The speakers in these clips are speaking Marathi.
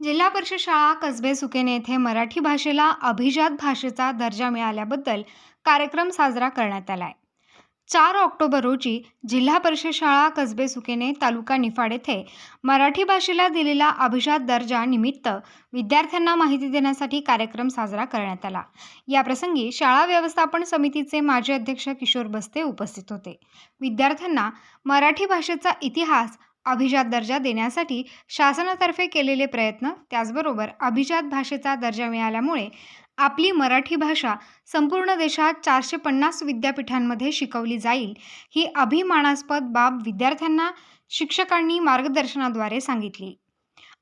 जिल्हा परिषद शाळा कसबे सुकेने येथे मराठी भाषेला अभिजात भाषेचा दर्जा मिळाल्याबद्दल कार्यक्रम साजरा करण्यात आलाय. चार ऑक्टोबर रोजी जिल्हा परिषद शाळा कसबे सुकेने तालुका निफाड येथे मराठी भाषेला दिलेला अभिजात दर्जा निमित्त विद्यार्थ्यांना माहिती देण्यासाठी कार्यक्रम साजरा करण्यात आला. याप्रसंगी शाळा व्यवस्थापन समितीचे माजी अध्यक्ष किशोर बस्ते उपस्थित होते. विद्यार्थ्यांना मराठी भाषेचा इतिहास अभिजात दर्जा देण्यासाठी शासनातर्फे केलेले प्रयत्न त्याचबरोबर अभिजात भाषेचा दर्जा मिळाल्यामुळे आपली मराठी भाषा संपूर्ण देशात चारशे पन्नास विद्यापीठांमध्ये शिकवली जाईल ही अभिमानास्पद बाब विद्यार्थ्यांना शिक्षकांनी मार्गदर्शनाद्वारे सांगितली.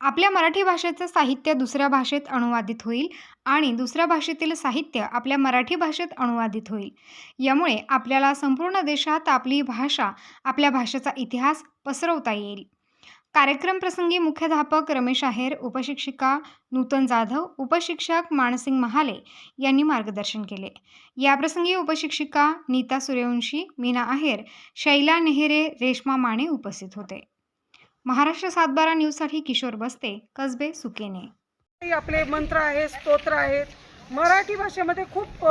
आपल्या मराठी भाषेचं साहित्य दुसऱ्या भाषेत अनुवादित होईल आणि दुसऱ्या भाषेतील साहित्य आपल्या मराठी भाषेत अनुवादित होईल. यामुळे आपल्याला संपूर्ण देशात आपली भाषा आपल्या भाषेचा इतिहास पसरवता येईल. कार्यक्रम प्रसंगी मुख्याध्यापक रमेश आहेर उपशिक्षिका नूतन जाधव उपशिक्षक मानसिंग महाले यांनी मार्गदर्शन केले. याप्रसंगी उपशिक्षिका नीता सूर्यवंशी मीना आहेर शैला नेहरे रेश्मा माने उपस्थित होते. महाराष्ट्र सातबारा न्यूजसाठी किशोर बसते कसबे सुकेने. आपले मंत्र आहेत स्तोत्र आहेत मराठी भाषेमध्ये खूप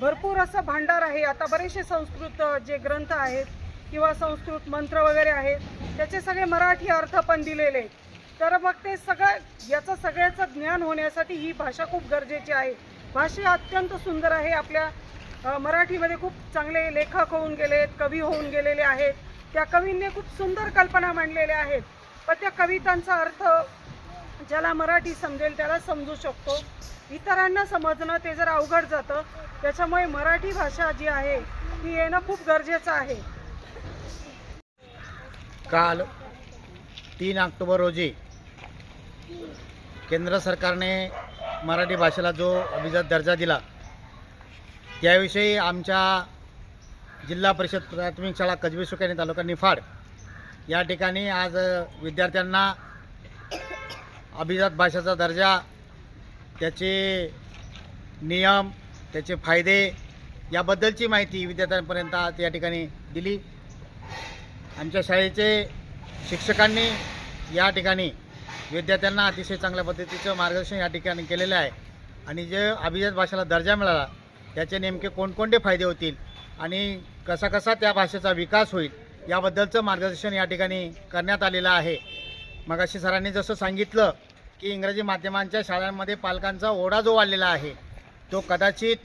भरपूर असं भांडार आहे. आता बरेचसे संस्कृत जे ग्रंथ आहेत किंवा संस्कृत मंत्र वगैरे आहेत त्याचे सगळे मराठी अर्थ पण दिलेले तर मग ते सगळं याचं सगळ्याचं ज्ञान होण्यासाठी ही भाषा खूप गरजेची आहे. भाषा अत्यंत सुंदर आहे. आपल्या मराठीमध्ये खूप चांगले लेखक होऊन गेलेत कवी होऊन गेलेले आहेत. त्या कवींनी खूप सुंदर कल्पना मांडलेल्या आहेत. पण त्या कवितांचा अर्थ ज्याला मराठी समजेल त्याला समजू शकतो. इतरांना समजणं ते जर अवघड जातं. त्याच्यामुळे मराठी भाषा जी आहे ती येणं खूप गरजेचं आहे. काल तीन ऑक्टोबर रोजी केंद्र सरकारने मराठी भाषेला जो अभिजात दर्जा दिला त्याविषयी आमच्या जिल्हा परिषद प्राथमिक शाळा कजबे सुकाने तालुका निफाड. या ठिकाणी आज विद्यार्थ्यांना अभिजात भाषेचा दर्जा त्याचे नियम त्याचे फायदे याबद्दलची माहिती विद्यार्थ्यांपर्यंत आज या ठिकाणी दिली. आमच्या शाळेचे शिक्षकांनी या ठिकाणी विद्यार्थ्यांना अतिशय चांगल्या पद्धतीचं मार्गदर्शन या ठिकाणी केलेलं आहे. आणि जे अभिजात भाषेला दर्जा मिळाला त्याचे नेमके कोणकोणते फायदे होतील आणि कसा कसा त्या भाषेचा विकास होईल याबद्दलचं मार्गदर्शन या ठिकाणी करण्यात आलेलं आहे. मगाशी सरांनी जसं सांगितलं की इंग्रजी माध्यमांच्या शाळांमध्ये पालकांचा ओढा जो वाढलेला आहे तो कदाचित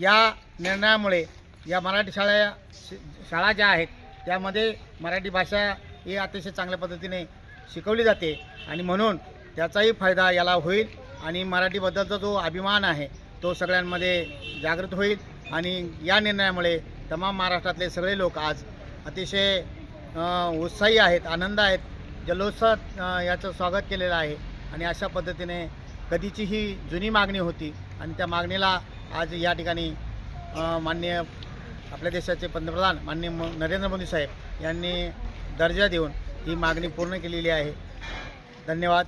या निर्णयामुळे या मराठी शाळा शाळा ज्या आहेत त्यामध्ये मराठी भाषा ही अतिशय चांगल्या पद्धतीने शिकवली जाते आणि म्हणून त्याचाही फायदा याला होईल आणि मराठीबद्दलचा जो अभिमान आहे तो सगळ्यांमध्ये जागृत होईल आणि या निर्णयामुळे तमाम महाराष्ट्रातले सगळे लोक आज अतिशय उत्साही आहेत आनंद आहेत. जल्लोषात याचं स्वागत केलेलं आहे. आणि अशा पद्धतीने कधीची ही जुनी मागणी होती आणि त्या मागणीला आज या ठिकाणी मान्य माननीय आपल्या देशाचे पंतप्रधान माननीय म- नरेंद्र मोदी साहेब यांनी दर्जा देऊन ही मागणी पूर्ण केलेली आहे. धन्यवाद.